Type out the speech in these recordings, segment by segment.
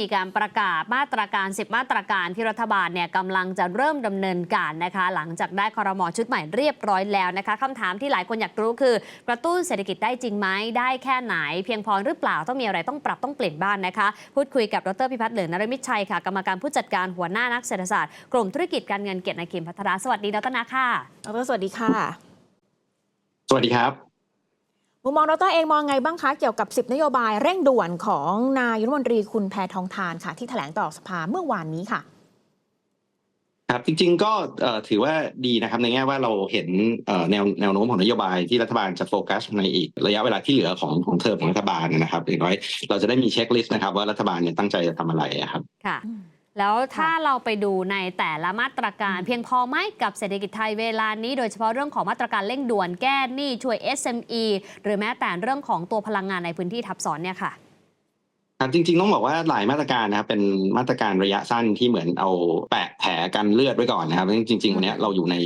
มีการประกาศมาตรการ 10 มาตรการที่รัฐบาลเนี่ยกำลังจะเริ่มดำเนินการนะคะ หลังจากได้คอรมอชุดใหม่เรียบร้อยแล้วนะคะคำถามที่หลายคนอยากรู้คือ กระตุ้นเศรษฐกิจได้จริงไหมได้แค่ไหน เพียงพอหรือเปล่าต้องมีอะไรต้องปรับต้องเปลี่ยนบ้างนะคะ พูดคุยกับดรพิพัฒน์เหลืองนรมิตชัยค่ะกรรมการผู้จัดการหัวหน้านักเศรษฐศาสตร์กลุ่มธุรกิจการเงินเกียรตินาคิมพัทราสวัสดีดรนาค่ะดรสวัสดีค่ะ สวัสดีครับ มุมมองดรเองมองไงบ้างคะ เกี่ยวกับ 10 นโยบายเร่งด่วนของนายกรัฐมนตรีคุณแพทองทานค่ะ ที่แถลงต่อสภาเมื่อวานนี้ค่ะ ครับจริง ๆ ก็เอ่อถือว่าดีนะครับในแง่ว่าเราเห็นเอ่อแนวแนวโน้มของนโยบายที่รัฐบาลจะโฟกัสในอีกระยะเวลาที่เหลือของของเทอมของรัฐบาลนะครับอย่างน้อยเราจะได้มีเช็คลิสต์นะครับว่ารัฐบาลเนี่ยตั้งใจจะทำอะไรอะครับค่ะ แล้วถ้าเราไปดูในแต่ละมาตรการเพียงพอไหมกับเศรษฐกิจไทยเวลานี้ โดยเฉพาะเรื่องของมาตรการเร่งด่วนแก้หนี้ช่วย SME หรือแม้แต่เรื่องของตัวพลังงานในพื้นที่ทับซ้อนเนี่ยค่ะ ครับจริงๆต้องบอกว่าหลายมาตรการนะครับเป็นมาตรการระยะสั้นที่เหมือนเอาแปะแผลกันเลือดไว้ก่อนนะครับจริงๆวันเนี้ยเราอยู่ใน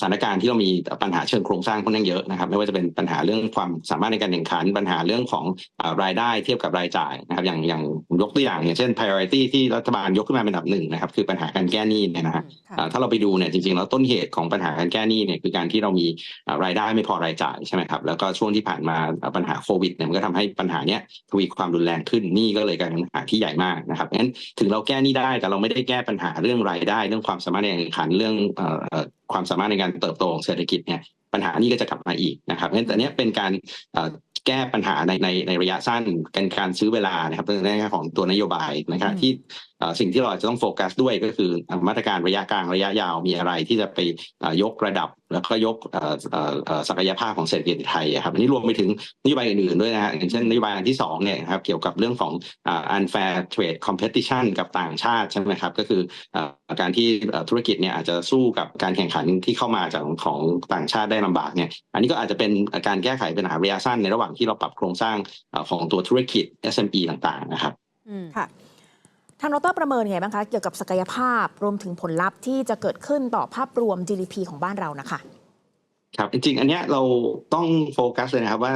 สถานการณ์ที่เรามีปัญหาเชิงโครงสร้างค่อนข้างเยอะนะครับ ไม่ว่าจะเป็นปัญหาเรื่องความสามารถในการแข่งขัน ปัญหาเรื่องของเอ่อรายได้เทียบกับรายจ่ายนะครับ อย่างอย่างผมยกตัวอย่างอย่างเช่น priority ที่รัฐบาลยกขึ้นมาเป็นอันดับหนึ่งนะครับคือปัญหาการแก้หนี้เนี่ยนะฮะอ่าถ้าเราไปดูเนี่ยจริงๆแล้วต้นเหตุของปัญหาการแก้หนี้เนี่ยคือการที่เรามีอ่ารายได้ไม่พอรายจ่ายใช่ไหมครับแล้วก็ช่วงที่ผ่านมาอ่าปัญหาโควิดเนี่ยมันก็ทำให้ปัญหาเนี้ยทวีความรุนแรงขึ้นหนี้ก็เลยกลายเป็นปัญหาที่ใหญ่มากนะครับงั้นถึงเราแก้หนี้ได้แต่เราไม่ได้แก้ปัญหาเรื่องรายได้ เรื่องความสามารถในการแข่งขันเรื่องเอ่อเอ่อความสามารถในการเติบโตของเศรษฐกิจเนี่ยปัญหานี้ก็จะกลับมาอีกนะครับงั้นแต่เนี้ยเป็นการเอ่อแก้ปัญหาในในในระยะสั้นกันการซื้อเวลานะครับในแง่ของตัวนโยบายนะครับอืมที่เอ่อสิ่งที่เราอาจจะต้องโฟกัสด้วยก็คืออ่ามาตรการระยะกลางระยะยาวมีอะไรที่จะไปอ่ายกระดับ แล้วก็ยกเอ่อเอ่อเอ่อศักยภาพของเศรษฐกิจไทยอะครับอันนี้รวมไปถึงนโยบายอื่นๆด้วยนะฮะอย่างเช่นนโยบายอันที่สองเนี่ยนะครับเกี่ยวกับเรื่องของอ่า unfair trade competition กับต่างชาติใช่ไหมครับก็คืออ่าการที่เอ่อธุรกิจเนี่ยอาจจะสู้กับการแข่งขันที่เข้ามาจากของต่างชาติได้ลำบากเนี่ยอันนี้ก็อาจจะเป็นการแก้ไขปัญหาระยะสั้นในระหว่างที่เราปรับโครงสร้างเอ่อของตัวธุรกิจ SME ต่างๆนะครับอืมค่ะ ทางดรประเมินไงบ้างคะ เกี่ยวกับศักยภาพรวมถึงผลลัพธ์ที่จะเกิดขึ้นต่อภาพรวม GDP ของบ้านเรานะคะครับจริงๆ อันเนี้ยเราต้องโฟกัสเลยนะครับว่า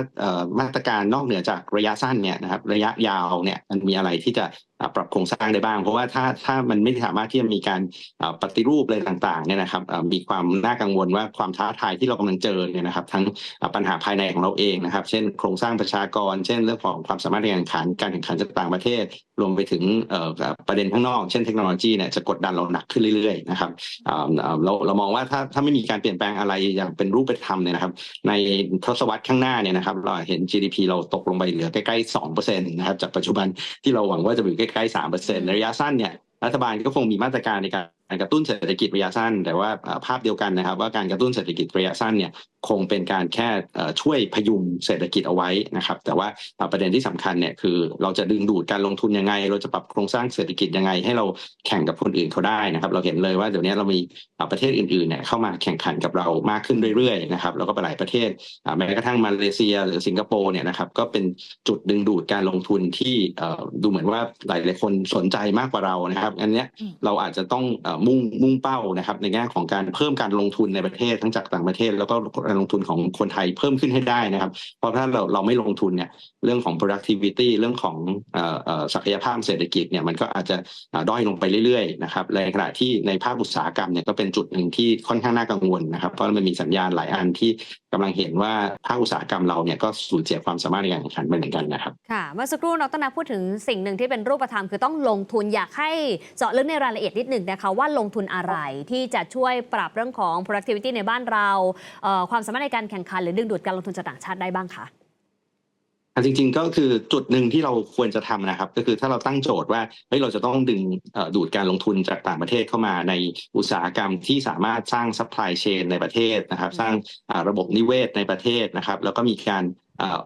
มาตรการนอกเหนือจากระยะสั้นเนี่ยนะครับระยะยาวเนี่ยมันมีอะไรที่จะ ปรับโครงสร้างได้บ้าง เพราะว่าถ้าถ้ามันไม่สามารถที่จะมีการปฏิรูปอะไรต่างๆเนี่ยนะครับมีความน่ากังวลว่าความท้าทายที่เรากำลังเจอเนี่ยนะครับ ทั้งปัญหาภายในของเราเองนะครับ เช่น โครงสร้างประชากร เช่น เรื่องของความสามารถในการแข่งขันการแข่งขันจากต่างประเทศ รวมไปถึงประเด็นข้างนอก เช่นเทคโนโลยีเนี่ยจะกดดันเราหนักขึ้นเรื่อยๆนะครับเราเรามองว่าถ้าถ้าไม่มีการเปลี่ยนแปลงอะไรอย่างเป็นรูปธรรมเนี่ยนะครับ ในทศวรรษข้างหน้าเนี่ยนะครับเราเห็น GDP เราตกลงไปเหลือใกล้ๆ2%นะครับจากปัจจุบันที่เราหวังว่าจะอยู่ใกล้ๆ3%ในระยะสั้นเนี่ยรัฐบาลก็คงมีมาตรการในการกระตุ้นเศรษฐกิจระยะสั้น แต่ว่าเอ่อภาพเดียวกันนะครับ ว่าการกระตุ้นเศรษฐกิจระยะสั้นเนี่ยคงเป็นการแค่เอ่อช่วยพยุงเศรษฐกิจเอาไว้นะครับ แต่ว่าเอ่อประเด็นที่สำคัญเนี่ยคือเราจะดึงดูดการลงทุนยังไง เราจะปรับโครงสร้างเศรษฐกิจยังไง ให้เราแข่งกับคนอื่นเขาได้นะครับ เราเห็นเลยว่าเดี๋ยวนี้เรามีเอ่อประเทศอื่นๆเนี่ยเข้ามาแข่งขันกับเรามากขึ้นเรื่อยๆนะครับแล้วก็ไปหลายประเทศอ่าแม้กระทั่งมาเลเซีย หรือสิงคโปร์เนี่ยนะครับก็เป็นจุดดึงดูดการลงทุนที่เอ่อดูเหมือนว่าหลายๆคนสนใจมากกว่าเรานะครับอันเนี้ยอืมเราอาจจะต้องเอ่อมุ่งมุ่งเป้านะครับ ในแง่ของการเพิ่มการลงทุนในประเทศทั้งจากต่างประเทศ แล้วก็การลงทุนของคนไทยเพิ่มขึ้นให้ได้นะครับ เพราะถ้าเราเราไม่ลงทุนเนี่ยเรื่องของ productivity เรื่องของศักยภาพเศรษฐกิจเนี่ยมันก็อาจจะด้อยลงไปเรื่อยๆนะครับในขณะที่ในภาคอุตสาหกรรมเนี่ยก็เป็นจุดหนึ่งที่ค่อนข้างน่ากังวลนะครับเพราะมันมีสัญญาณหลายอันที่กำลังเห็นว่าภาคอุตสาหกรรมเราเนี่ยก็สูญเสียความสามารถในการแข่งขันไปเหมือนกันนะครับค่ะเมื่อสักครู่ดรนาพูดถึงสิ่งหนึ่งที่เป็นรูปธรรมคือต้องลงทุนอยากให้เจาะลึกในรายละเอียดนิดหนึ่งนะคะว่า่าลงทุนอะไรที่จะช่วยปรับเรื่องของ productivity ในบ้านเราเความสามารถในการแข่งขันหรือดึงดูดการลงทุนจากต่างชาติได้บ้างคะจริงๆก็คือจุดหนึ่งที่เราควรจะทำนะครับ ก็คือถ้าเราตั้งโจทย์ว่าเฮ้ยเราจะต้องดึงดูดการลงทุนจากต่างประเทศเข้ามาในอุตสาหกรรมที่สามารถสร้างซัพพลายเชนในประเทศนะครับ สร้างระบบนิเวศในประเทศนะครับ แล้วก็มีการ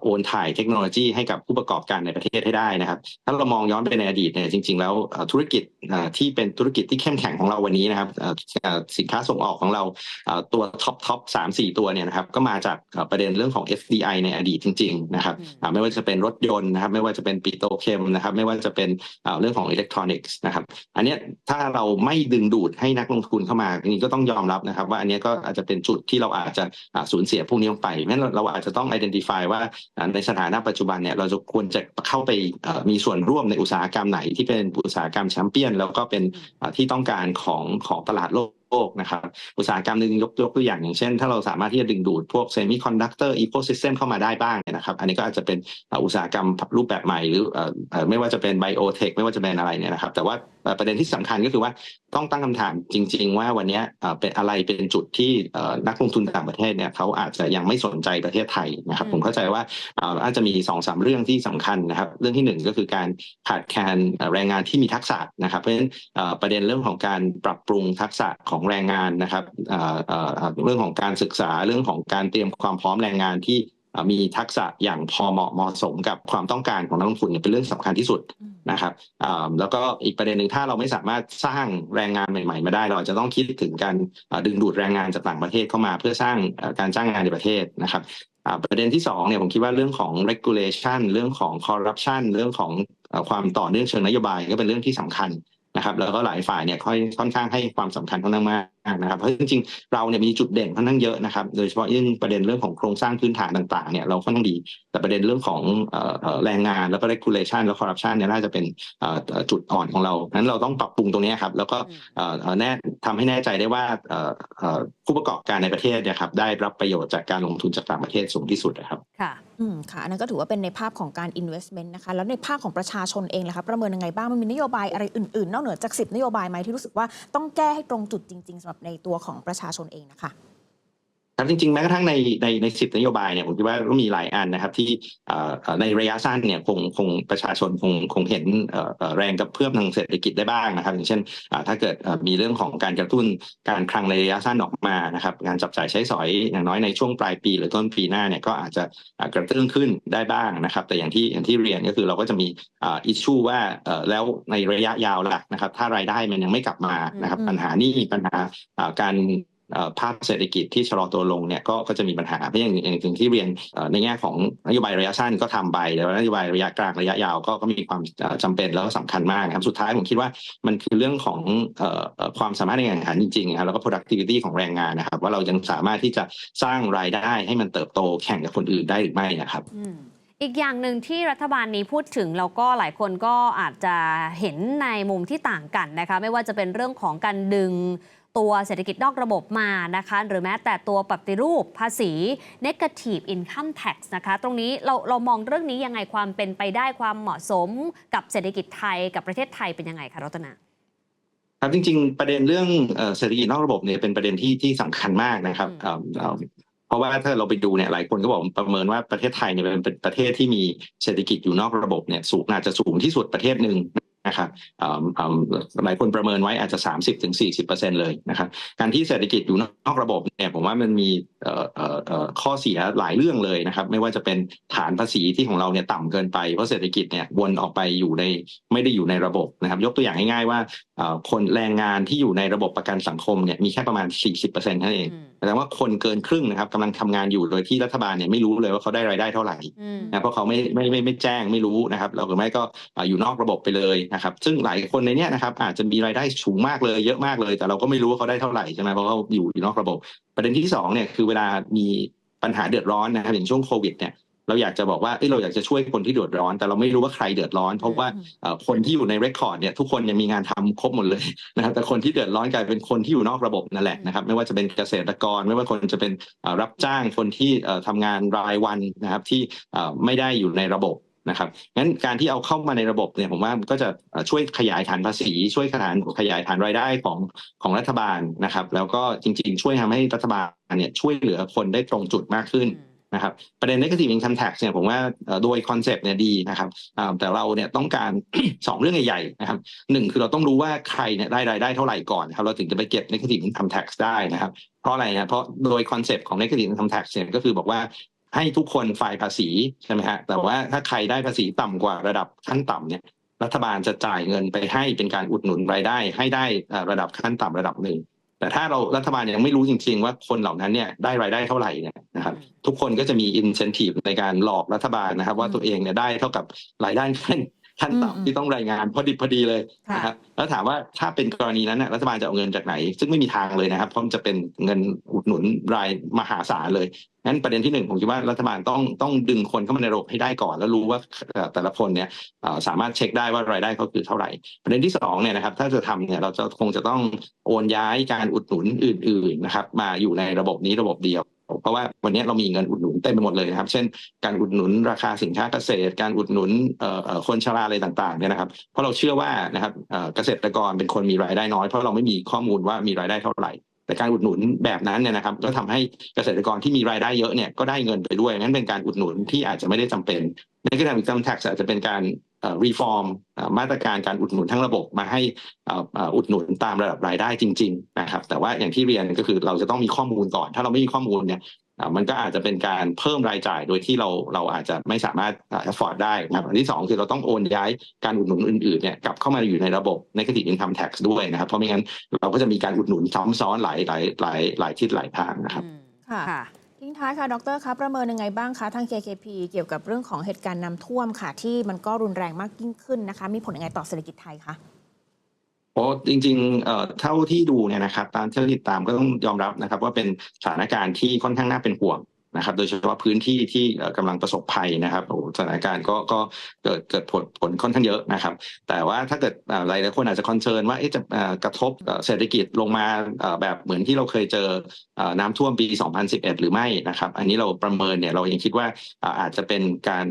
โอนถ่ายเทคโนโลยีให้กับผู้ประกอบการในประเทศให้ได้นะครับ ถ้าเรามองย้อนไปในอดีตเนี่ยจริง ๆ แล้วเอ่อธุรกิจอ่าที่เป็นธุรกิจที่เข้มแข็งของเราวันนี้นะครับเอ่อเอ่อสินค้าส่งออกของเราเอ่อตัวท็อปท็อปสามสี่ตัวเนี่ยนะครับก็มาจากเอ่อประเด็นเรื่องของ FDI ในอดีตจริง ๆ นะครับอืมอ่าไม่ว่าจะเป็นรถยนต์นะครับ ไม่ว่าจะเป็นปิโตรเคมนะครับ ไม่ว่าจะเป็นเอ่อเรื่องของอิเล็กทรอนิกส์นะครับ อันเนี้ยถ้าเราไม่ดึงดูดให้นักลงทุนเข้ามาอันนี้ก็ต้องยอมรับนะครับ ว่าอันเนี้ยก็อาจจะเป็นจุดที่เราอาจจะอ่าสูญเสียพวกนี้ลงไปงั้นเราเราอาจจะต้อง identify ว่าว่าอ่าในสถานะปัจจุบันเนี่ยเราจะควรจะเข้าไปเอ่อมีส่วนร่วมในอุตสาหกรรมไหนที่เป็นอุตสาหกรรมแชมเปี้ยน แล้วก็เป็นอ่าที่ต้องการของของตลาดโลกนะครับอุตสาหกรรมหนึ่งยกยกตัวอย่างอย่างเช่น ถ้าเราสามารถที่จะดึงดูดพวกเซมิคอนดักเตอร์อีโคซิสเต็มเข้ามาได้บ้างเนี่ยนะครับอันนี้ก็อาจจะเป็นเอ่ออุตสาหกรรมรูปแบบใหม่หรือเอ่อเอ่อไม่ว่าจะเป็นไบโอเทคไม่ว่าจะเป็นอะไรเนี่ยนะครับแต่ว่าเอ่อ ประเด็นที่สำคัญก็คือว่าต้องตั้งคำถามจริง ๆ ว่าวันเนี้ยเอ่อเป็นอะไรเป็นจุดที่เอ่อนักลงทุนต่างประเทศเนี่ยเขาอาจจะยังไม่สนใจประเทศไทยนะครับอืมผมเข้าใจว่าเอ่ออาจจะมีสองสามเรื่องที่สำคัญนะครับ เรื่องที่หนึ่งก็คือการขาดแคลนเอ่อแรงงานที่มีทักษะนะครับ เพราะฉะนั้นเอ่อประเด็นเรื่องของการปรับปรุงทักษะของแรงงานนะครับเอ่อเอ่อเอ่อเรื่องของการศึกษาเรื่องของการเตรียมความพร้อมแรงงานที่เอ่อมีทักษะอย่างพอเหมาะเหมาะสมกับความต้องการของนักลงทุนเนี่ยเป็นเรื่องสำคัญที่สุด นะครับแล้วก็อีกประเด็นหนึ่งถ้าเราไม่สามารถสร้างแรงงานใหม่ ๆ มาได้ เราจะต้องคิดถึงการดึงดูดแรงงานจากต่างประเทศเข้ามา เพื่อสร้างการจ้างงานในประเทศนะครับประเด็นที่สองเนี่ยผมคิดว่าเรื่องของ regulation เรื่องของ corruption เรื่องของความต่อเนื่องเชิงนโยบายก็เป็นเรื่องที่สำคัญนะครับ แล้วก็หลายฝ่ายเนี่ยค่อยค่อนข้างให้ความสำคัญค่อนข้างมาก นะครับเพราะจริงๆเราเนี่ยมีจุดเด่นค่อนข้างเยอะนะครับ โดยเฉพาะยิ่งประเด็นเรื่องของโครงสร้างพื้นฐานต่างๆเนี่ยเราค่อนข้างดี แต่ประเด็นเรื่องของเอ่อเอ่อแรงงานแล้วก็ regulation แล้ว corruption เนี่ยน่าจะเป็นเอ่อเอ่อจุดอ่อนของเรานั้นเราต้องปรับปรุงตรงนี้ครับ แล้วก็เอ่อเอ่อแน่ทำให้แน่ใจได้ว่าเอ่อเอ่อผู้ประกอบการในประเทศเนี่ยครับได้รับประโยชน์จากการลงทุนจากต่างประเทศสูงที่สุดนะครับค่ะอืมค่ะอันนั้นก็ถือว่าเป็นในภาพของการ investment นะคะ แล้วในภาพของประชาชนเองล่ะคะประเมินยังไงบ้างมันมีนโยบายอะไรอื่นๆ นอกเหนือจาก 10 นโยบายไหมที่รู้สึกว่าต้องแก้ให้ตรงจุดจริงๆสำหรับในตัวของประชาชนเองนะคะ จริงๆแม้กระทั่งในในในสิบนโยบายเนี่ยผมคิดว่าก็มีหลายอันนะครับ ที่เอ่อเอ่อในระยะสั้นเนี่ยคงคงประชาชนคงคงเห็นเอ่อเอ่อแรงกระเพื่อมทางเศรษฐกิจได้บ้างนะครับ อย่างเช่นอ่าถ้าเกิดเอ่อมีเรื่องของการกระตุ้นการคลังในระยะสั้นออกมานะครับการจับจ่ายใช้สอยอย่างน้อยในช่วงปลายปี หรือต้นปีหน้าเนี่ยก็อาจจะอ่ากระตุ้นขึ้นได้บ้างนะครับ แต่อย่างที่อย่างที่เรียนก็คือเราก็จะมีอ่าอิชชูว่าเอ่อแล้วในระยะยาวล่ะนะครับ ถ้ารายได้มันยังไม่กลับมานะครับอืมปัญหาหนี้ปัญหาอ่าการเอ่อ ภาพเศรษฐกิจที่ชะลอตัวลงเนี่ยก็ก็จะมีปัญหาเพราะอย่างอย่างถึงที่เรียนในแง่ของนโยบายระยะสั้นก็ทำไปแต่ว่านโยบายระยะกลางระยะยาวก็ก็มีความเอ่อจำเป็นแล้วก็สำคัญมากครับสุดท้ายผมคิดว่ามันคือเรื่องของความสามารถในการแข่งขันจริงๆครับแล้วก็ productivity ของแรงงานนะครับ ว่าเรายังสามารถที่จะสร้างรายได้ให้มันเติบโตแข่งกับคนอื่นได้หรือไม่นะครับอืมอีกอย่างหนึ่งที่รัฐบาลนี้พูดถึงแล้วก็หลายคนก็อาจจะเห็นในมุมที่ต่างกันนะคะ ไม่ว่าจะเป็นเรื่องของการดึง ตัวเศรษฐกิจนอกระบบมานะคะหรือแม้แต่ตัวปฏิรูปภาษี negative income tax นะคะ ตรงนี้เราเรามองเรื่องนี้ยังไงความเป็นไปได้ความเหมาะสมกับเศรษฐกิจไทยกับประเทศไทยเป็นยังไงคะรัตนาครับจริง ๆ ประเด็นเรื่องเอ่อเศรษฐกิจนอกระบบเนี่ยเป็นประเด็นที่ที่สำคัญมากนะครับอืมเอ่อเอ่อเพราะว่าถ้าเราไปดูเนี่ยหลายคนก็บอกประเมินว่าประเทศไทยเนี่ยเป็นเป็นประเทศที่มีเศรษฐกิจอยู่นอกระบบเนี่ยสูงอาจจะสูงที่สุดประเทศหนึ่ง นะครับเอ่อเอ่อหลายคนประเมินไว้อาจจะ 30-40%ถึง40%เลยนะครับการที่เศรษฐกิจอยู่นอกระบบเนี่ยผมว่ามันมีเอ่อเอ่อเอ่อข้อเสียหลายเรื่องเลยนะครับ ไม่ว่าจะเป็นฐานภาษีที่ของเราเนี่ยต่ำเกินไปเพราะเศรษฐกิจเนี่ยวนออกไปอยู่ในไม่ได้อยู่ในระบบนะครับ ยกตัวอย่างง่ายๆว่าเอ่อคนแรงงานที่อยู่ในระบบประกันสังคมเนี่ยมีแค่ประมาณ 40%เท่านั้นเองอืมแสดงว่าคนเกินครึ่งนะครับกำลังทำงานอยู่โดยที่รัฐบาลเนี่ยไม่รู้เลยว่าเขาได้รายได้เท่าไหร่อืมนะเพราะเขาไม่ไม่ไม่ไม่แจ้งไม่รู้นะครับเราหรือไม่ก็เอ่ออยู่นอกระบบไปเลยนะครับซึ่งหลายคนในเนี้ยนะครับอาจจะมีรายได้สูงมากเลยเยอะมากเลย แต่เราก็ไม่รู้ว่าเขาได้เท่าไหร่ใช่ไหมเพราะเขาอยู่อยู่นอกระบบ ประเด็นที่สองเนี่ยคือเวลามีปัญหาเดือดร้อนนะครับอย่างช่วงโควิดเนี่ยเราอยากจะบอกว่าเอ้ยเราอยากจะช่วยคนที่เดือดร้อน แต่เราไม่รู้ว่าใครเดือดร้อน เพราะว่าอืมเอ่อคนที่อยู่ในเรคคอร์ดเนี่ยทุกคนยังมีงานทำครบหมดเลยนะครับแต่คนที่เดือดร้อนกลายเป็นคนที่อยู่นอกระบบนั่นแหละนะครับไม่ว่าจะเป็นเกษตรกร ไม่ว่าคนจะเป็นเอ่อรับจ้างคนที่เอ่อทำงานรายวันนะครับที่เอ่อไม่ได้อยู่ในระบบ นะครับงั้นการที่เอาเข้ามาในระบบเนี่ยผมว่าก็จะเอ่อช่วยขยายฐานภาษี ช่วยขยายขยายฐานรายได้ของของรัฐบาลนะครับ แล้วก็จริง ๆ ช่วยทำให้รัฐบาลเนี่ยช่วยเหลือคนได้ตรงจุดมากขึ้นนะครับประเด็น negative income tax เนี่ยผมว่าเอ่อโดยคอนเซปต์เนี่ยดีนะครับอ่าแต่เราเนี่ยต้องการสองเรื่องใหญ่ๆนะครับหนึ่งคือเราต้องรู้ว่าใครเนี่ยได้รายได้เท่าไหร่ก่อนนะครับเราถึงจะไปเก็บ negative income tax ได้นะครับเพราะอะไรนะเพราะโดยคอนเซปต์ของ negative income tax เนี่ยก็คือบอกว่า ให้ทุกคนฝ่ายภาษีใช่ไหมฮะแต่ว่าถ้าใครได้ภาษีต่ำกว่าระดับขั้นต่ำเนี่ยรัฐบาลจะจ่ายเงินไปให้เป็นการอุดหนุนรายได้ ให้ได้อ่อระดับขั้นต่ำระดับหนึ่งแต่ถ้าเรารัฐบาลยังไม่รู้จริง ๆ ว่าคนเหล่านั้นเนี่ยได้รายได้เท่าไหร่เนี่ยนะครับทุกคนก็จะมีอินเซนティブในการหลอกรัฐบาลนะครับ ว่าตัวเองเนี่ยได้เท่ากับรายได้ขั้น ขั้นอืมต่ำที่ต้องรายงานพอดิบพอดีเลยค่ะนะครับแล้วถามว่าถ้าเป็นกรณีนั้นน่ะรัฐบาลจะเอาเงินจากไหน ซึ่งไม่มีทางเลยนะครับ เพราะมันจะเป็นเงินอุดหนุนรายมหาศาลเลยงั้นประเด็นที่หนึ่งผมคิดว่ารัฐบาลต้องต้องดึงคนเข้ามาในระบบให้ได้ก่อน แล้วรู้ว่าเอ่อแต่ละคนเนี่ยเอ่อสามารถเช็คได้ว่ารายได้เขาคือเท่าไหร่ ประเด็นที่สองเนี่ยนะครับถ้าจะทำเนี่ยเราจะคงจะต้องโอนย้ายการอุดหนุนอื่น ๆนะครับ มาอยู่ในระบบนี้ระบบเดียว เพราะว่าวันนี้เรามีเงินอุดหนุน เต็มไปหมดเลยนะครับ เช่น การอุดหนุนราคาสินค้าเกษตร การอุดหนุนคนชราอะไรต่างๆเนี่ยนะครับ เพราะเราเชื่อว่านะครับเกษตรกรเป็นคนมีรายได้น้อยเพราะเราไม่มีข้อมูลว่ามีรายได้เท่าไหร่แต่การอุดหนุนแบบนั้นเนี่ยนะครับก็ทำให้เกษตรกรที่มีรายได้เยอะเนี่ยก็ได้เงินไปด้วยงั้นเป็นการอุดหนุนที่อาจจะไม่ได้จำเป็นในขณะที่ income tax อาจจะเป็นการรีฟอร์มมาตรการการอุดหนุนทั้งระบบมาให้อุดหนุนตามระดับรายได้จริง ๆ นะครับ แต่ว่าอย่างที่เรียนก็คือเราจะต้องมีข้อมูลก่อน ถ้าเราไม่มีข้อมูลเนี่ย มันก็อาจจะเป็นการเพิ่มรายจ่ายโดยที่เราเราอาจจะไม่สามารถเอ่อ afford ได้นะครับอันที่สองคือเราต้องโอนย้ายการอุดหนุนอื่นๆเนี่ยกลับเข้ามาอยู่ในระบบ negative income tax ด้วยนะครับ เพราะไม่งั้นเราก็จะมีการอุดหนุนซ้ำซ้อนหลายหลายหลายหลายทิศหลายทางนะครับอืมค่ะค่ะทิ้งท้ายค่ะ ดรคะประเมินยังไงบ้างคะทาง KKP เกี่ยวกับเรื่องของเหตุการณ์น้ำท่วมค่ะ ที่มันก็รุนแรงมากยิ่งขึ้นนะคะ มีผลยังไงต่อเศรษฐกิจไทยคะ โอ้จริงๆเอ่อเท่าที่ดูเนี่ยนะครับตามที่ติดตามก็ต้องยอมรับนะครับ ว่าเป็นสถานการณ์ที่ค่อนข้างน่าเป็นห่วง นะครับ โดยเฉพาะพื้นที่ที่เอ่อกำลังประสบภัยนะครับโอ้สถานการณ์ก็ก็เกิดเกิดผลผลค่อนข้างเยอะนะครับ แต่ว่าถ้าเกิดหลายหลายคนอาจจะคอนเซิร์นว่าจะกระทบเศรษฐกิจลงมาแบบเหมือนที่เราเคยเจอน้ำท่วมปี 2011 หรือไม่นะครับ อันนี้เราประเมินเนี่ยเรายังคิดว่าอาจจะเป็นการ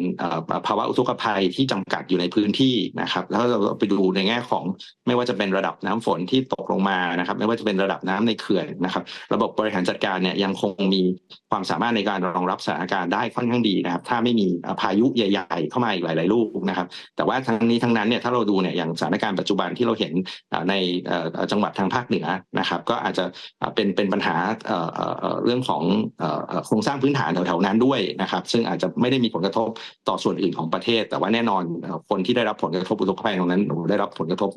ภาวะอุทกภัยที่จำกัดอยู่ในพื้นที่นะครับ แล้วเราไปดูในแง่ของไม่ว่าจะเป็นระดับน้ำฝนที่ตกลงมานะครับ ไม่ว่าจะเป็นระดับน้ำในเขื่อนนะครับ ระบบบริหารจัดการเนี่ยยังคงมีความสามารถในการรองรับสถานการณ์ได้ค่อนข้างดีนะครับ ถ้าไม่มีพายุใหญ่ๆ เข้ามาอีกหลาย ๆ ลูกนะครับ แต่ว่าทั้งนี้ทั้งนั้นเนี่ยถ้าเราดูเนี่ยอย่างสถานการณ์ปัจจุบันที่เราเห็นในจังหวัดทางภาคเหนือนะครับ ก็อาจจะเป็นเป็นปัญหาเรื่องของโครงสร้างพื้นฐานแถวๆนั้นด้วยนะครับ ซึ่งอาจจะไม่ได้มีผลกระทบต่อส่วนอื่นของประเทศ แต่ว่าแน่นอนคนที่ได้รับผลกระทบอุทกภัยตรงนั้นได้รับผลกระทบ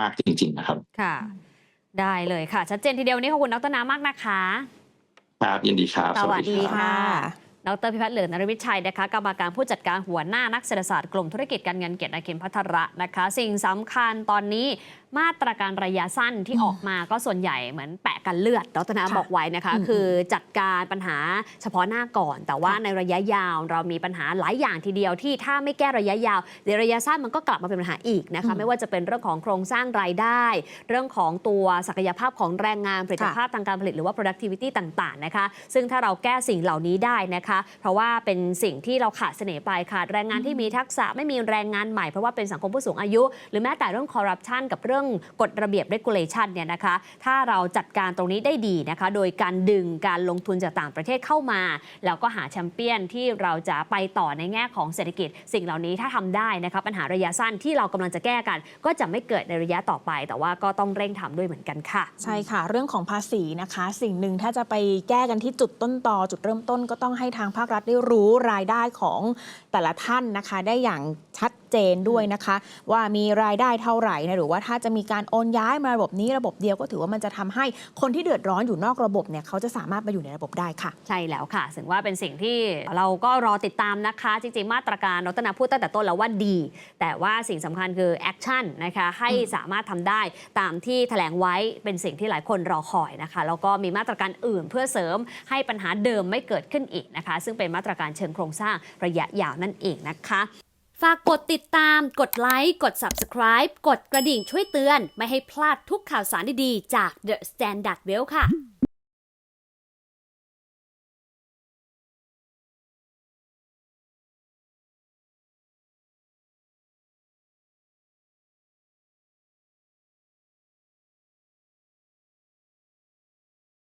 มากจริง ๆ นะครับ ค่ะ ได้เลยค่ะ ชัดเจนทีเดียวนนี้ขอบคุณดรน้ำมากนะคะ ครับยินดีครับ สวัสดีรับค่ะ ดรพิพัฒน์เหลืองนรวิชัยนะคะกรรมการผู้จัดการหัวหน้านักเศรษฐศาสตร์กลุ่มธุรกิจการเงินเกียรตินาคินพัทระนะคะ สิ่งสำคัญตอนนี้มาตรการระยะสั้นที่อืมออกมาก็ส่วนใหญ่เหมือนแปะกันเลือดดรนาค่ะบอกไว้นะคะอืมคือจัดการปัญหาเฉพาะหน้าก่อน แต่ว่าค่ะในระยะยาวเรามีปัญหาหลายอย่างทีเดียวที่ถ้าไม่แก้ระยะยาวในระยะสั้นมันก็กลับมาเป็นปัญหาอีกนะคะอืมไม่ว่าจะเป็นเรื่องของโครงสร้างรายได้ เรื่องของตัวศักยภาพของแรงงานผลิตภาพทางการผลิตหรือว่า productivity ต่างๆนะคะ ซึ่งถ้าเราแก้สิ่งเหล่านี้ได้นะคะ เพราะว่าเป็นสิ่งที่เราขาดเสน่ห์ไปขาดแรงงานที่มีทักษะไม่มีแรงงานใหม่เพราะว่าเป็นสังคมผู้สูงอายุ หรือแม้แต่เรื่องคอร์รัปชันกับเรื่องื่องกฎระเบียบ regulation เนี่ยนะคะ ถ้าเราจัดการตรงนี้ได้ดีนะคะ โดยการดึงการลงทุนจากต่างประเทศเข้ามา แล้วก็หาแชมเปี้ยนที่เราจะไปต่อในแง่ของเศรษฐกิจ สิ่งเหล่านี้ถ้าทำได้นะคะปัญหาระยะสั้นที่เรากำลังจะแก้กัน ก็จะไม่เกิดในระยะต่อไป แต่ว่าก็ต้องเร่งทำด้วยเหมือนกันค่ะ ใช่ค่ะ เรื่องของภาษีนะคะ สิ่งหนึ่งถ้าจะไปแก้กันที่จุดต้นตอจุดเริ่มต้นก็ต้องให้ทางภาครัฐได้รู้รายได้ของแต่ละท่านนะคะได้อย่างชัดเจนด้วยนะคะ ว่ามีรายได้เท่าไหร่นะหรือว่าถ้าจะมีการโอนย้ายมาระบบนี้ระบบเดียวก็ถือว่ามันจะทำให้คนที่เดือดร้อนอยู่นอกระบบเนี่ยเขาจะสามารถมาอยู่ในระบบได้ค่ะ ใช่แล้วค่ะถึงว่าเป็นสิ่งที่เราก็รอติดตามนะคะ จริงๆ มาตรการรัตนาพูดตั้งแต่ต้นแล้วว่าดี แต่ว่าสิ่งสำคัญคือแอคชั่นนะคะให้สามารถทำได้ตามที่แถลงไว้เป็นสิ่งที่หลายคนรอคอยนะคะแล้วก็มีมาตรการอื่นเพื่อเสริมให้ปัญหาเดิมไม่เกิดขึ้นอีกนะคะ ซึ่งเป็นมาตรการเชิงโครงสร้างระยะยาวนั้นั่นเองนะคะฝากกดติดตาม กดไลค์ กด Subscribe กดกระดิ่งช่วยเตือน ไม่ให้พลาดทุกข่าวสารดีๆ จาก The Standard Well ค่ะ